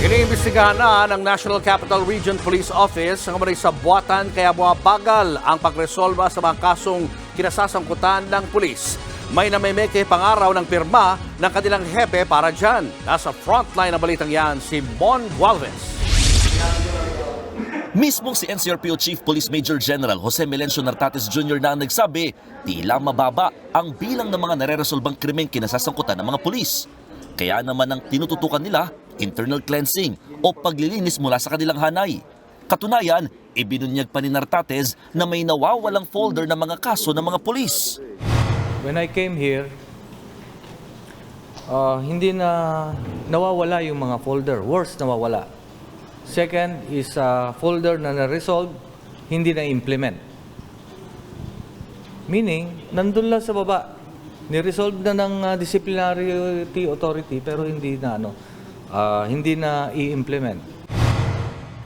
Iniimbestigahan na ng National Capital Region Police Office ang umanay sa buwatan kaya bumabagal ang pagresolba sa mga kasong kinasasangkutan ng pulis. May namemeke pangaraw ng pirma ng kanilang hepe para dyan. Nasa frontline ng balitang yan si Mon Gualvez. Mismong si NCRPO Chief Police Major General Jose Melencio Nartates Jr. na nagsabi, tila mababa ang bilang ng mga nareresolbang krimen kinasasangkutan ng mga pulis. Kaya naman ang tinututukan nila, internal cleansing o paglilinis mula sa kanilang hanay. Katunayan, ibinunyag pa ni Nartates na may nawawalang folder ng mga kaso ng mga pulis. When I came here, uh, hindi na nawawala yung mga folder. Worse, nawawala. Second is uh, folder na na-resolve, hindi na implement. Meaning, nandun lang sa baba. Ni-resolve na ng uh, disciplinary authority pero hindi na ano, uh, hindi na i-implement.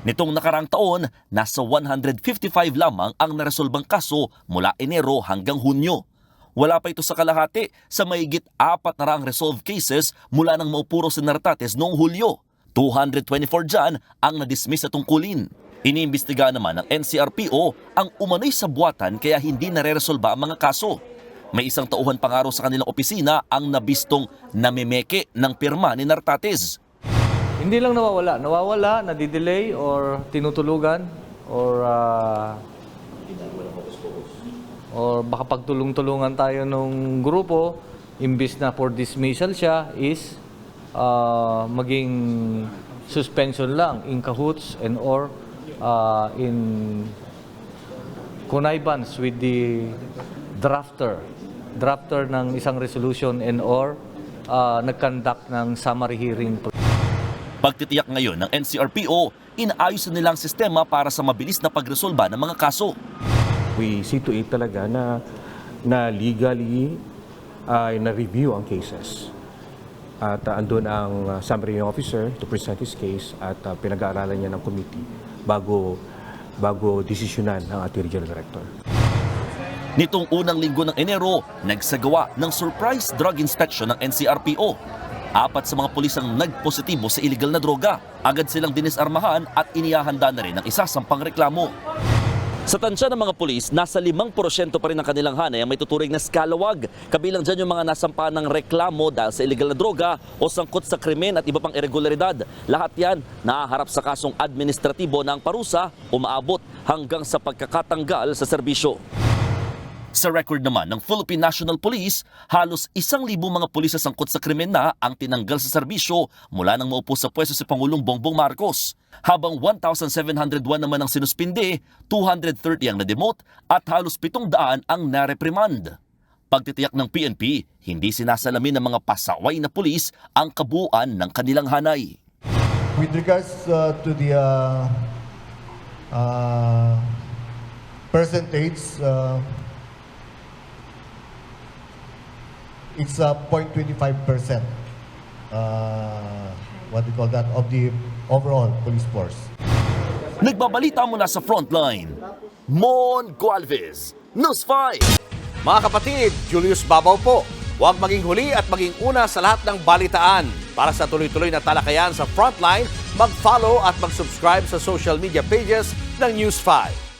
Nitong nakarang taon, nasa 155 lamang ang naresolbang kaso mula Enero hanggang Hunyo. Wala pa ito sa kalahati sa mahigit apat na raang resolved cases mula nang maupuro si Nartates noong Hulyo. 224 dyan ang nadismiss sa tungkulin. Iniimbestiga naman ng NCRPO ang umano'y sa buwatan kaya hindi nare-resolba ang mga kaso. May isang tauhan pangaro sa kanilang opisina ang nabistong namemeke ng pirma ni Nartates. Hindi lang nawawala. Nawawala, nadidelay, or tinutulugan, or ah, or baka pagtulong-tulungan tayo nung grupo, imbis na for dismissal siya, is ah, maging suspension lang in cahoots and or ah, in connivance with the drafter drafter ng isang resolution and or ah, nag-conduct ng summary hearing Pagtitiyak ngayon ng NCRPO, inaayos na nilang sistema para sa mabilis na pagresolba ng mga kaso. We see to it talaga na, na legally ay na-review ang cases. At uh, andun ang uh, summary officer to present his case at uh, pinag-aaralan niya ng committee bago bago desisyonan ng ating regional director. Nitong unang linggo ng Enero, nagsagawa ng surprise drug inspection ng NCRPO. Apat sa mga pulis ang nagpositibo sa illegal na droga. Agad silang dinisarmahan at inihahanda na rin ang isasampang reklamo. Sa tansya ng mga pulis, nasa 5% pa rin ang kanilang hanay ang may tuturing na skalawag. Kabilang dyan yung mga nasampa ng reklamo dahil sa illegal na droga o sangkot sa krimen at iba pang irregularidad. Lahat yan nahaharap sa kasong administratibo ng parusa o maabot hanggang sa pagkakatanggal sa serbisyo. Sa record naman ng Philippine National Police, halos isang libo mga pulis sa sangkot sa krimen na ang tinanggal sa serbisyo mula nang maupo sa pwesto si Pangulong Bongbong Marcos. Habang 1,701 naman ang sinuspinde, 230 ang na-demote at halos 700 ang nareprimand. Pagtitiyak ng PNP, hindi sinasalamin ng mga pasaway na pulis ang kabuuan ng kanilang hanay. With regards uh, to the uh, uh, percentage, uh, it's uh, 0.25%. Uh, what do you call that? Of the overall police force. Nagbabalita mula sa frontline, Mon Gualvez, News 5. Mga kapatid, Julius Babaw po. Huwag maging huli at maging una sa lahat ng balitaan. Para sa tuloy-tuloy na talakayan sa Frontline, mag-follow at mag-subscribe sa social media pages ng News 5.